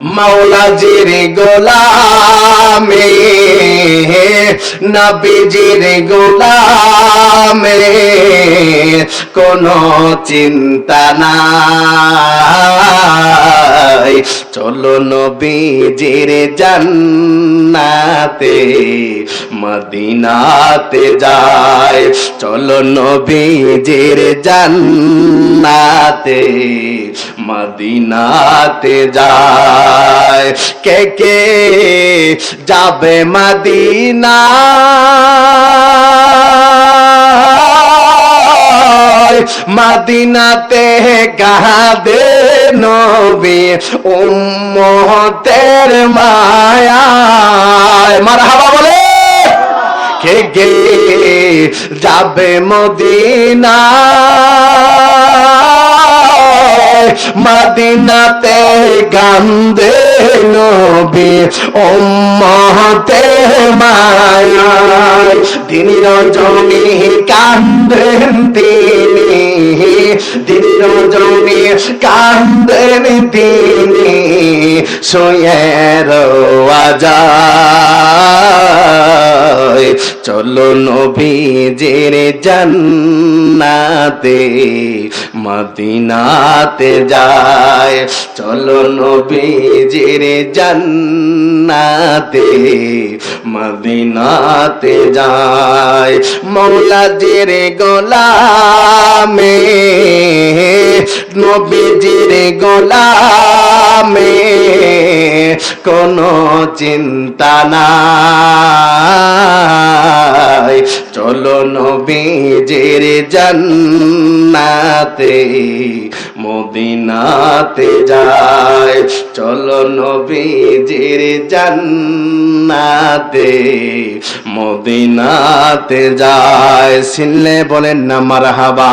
মাওলাজির গোলামে নবীজির গোলামে কোনো চিন্তা নাই। চলো নবীজির জান্নাতে মদিনাতে যায় চলো নবীজির জান্নাতে মদিনাতে যায় কে কে যাবে মদিনা? মদিনাতে গাদে নবী, উম্মতের মায়ায়। মারহাবা বলে। কে গে যাবে মদিনা মদিনাতে গান্ধে নবী উম্মতে মায়ায়। তিনি রজনী কান্দেন তিনি। তিনি রজনী কান্দেন তিনি সোয়ের আজায় চলো নবীজের জান্নাতে মদিনাতে যায়। চলো নবীজের জান্নাতে মদিনাতে মদিনাতে যায়। মৌলাজির গোলামে নবীজির গোলামে কোনো চিন্তা নাই। চলো নবীজির জান্নাতে মদিনাতে যায়। চলো নবীজির জান্নাতে মদিনাতে যায়। সিনলে বলেন না মারহাবা।